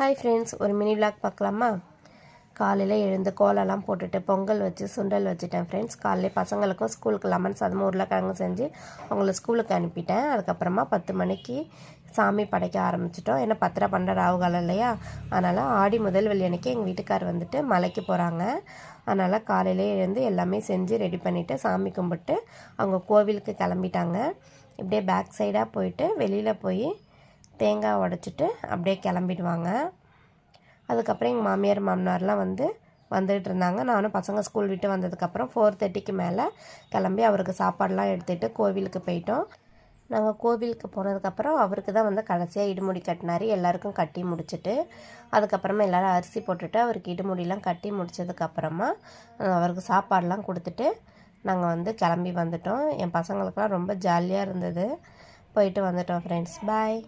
Hi friends ஒரு mini vlog பார்க்கலாமா? காலையில் எழுந்து கோலம்லாம் போட்டுட்டு பொங்கல் வச்சு சுண்டல் வச்சுட்டேன் ஃப்ரெண்ட்ஸ் காலையில் பசங்களுக்கும் ஸ்கூலுக்கு லெமன் சாதமும் உருளைக்கிழங்கு செஞ்சு அவங்கள ஸ்கூலுக்கு அனுப்பிட்டேன். அதுக்கப்புறமா பத்து மணிக்கு சாமி படைக்க ஆரம்பிச்சிட்டோம். ஏன்னா பத்திர பன்னெண்டு ஆகுகாலம் இல்லையா? அதனால் ஆடி முதல் வெள்ளியனைக்கு எங்கள் வீட்டுக்கார் வந்துட்டு மலைக்கு போகிறாங்க அதனால் காலையிலே எழுந்து எல்லாமே செஞ்சு ரெடி பண்ணிவிட்டு சாமி கும்பிட்டு அவங்க கோவிலுக்கு கிளம்பிட்டாங்க. இப்படியே பேக் சைடாக போயிட்டு வெளியில் போய் தேங்காய் உடச்சிட்டு அப்படியே கிளம்பிடுவாங்க. அதுக்கப்புறம் எங்கள் மாமியார் மாமனார்லாம் வந்து வந்துகிட்டு இருந்தாங்க. நானும் பசங்க ஸ்கூல் விட்டு வந்ததுக்கப்புறம் ஃபோர் தேர்ட்டிக்கு மேலே கிளம்பி அவருக்கு சாப்பாடெலாம் எடுத்துகிட்டு கோவிலுக்கு போயிட்டோம். நாங்கள் கோவிலுக்கு போனதுக்கப்புறம் அவருக்கு தான் வந்து கடைசியாக இடுமுடி கட்டினார். எல்லாருக்கும் கட்டி முடிச்சுட்டு அதுக்கப்புறமா எல்லோரும் அரிசி போட்டுட்டு அவருக்கு இடுமுடிலாம் கட்டி முடிச்சதுக்கப்புறமா அவருக்கு சாப்பாடெலாம் கொடுத்துட்டு நாங்கள் வந்து கிளம்பி வந்துட்டோம். என் பசங்களுக்கெல்லாம் ரொம்ப ஜாலியாக இருந்தது. போயிட்டு வந்துட்டோம் ஃப்ரெண்ட்ஸ் பாய்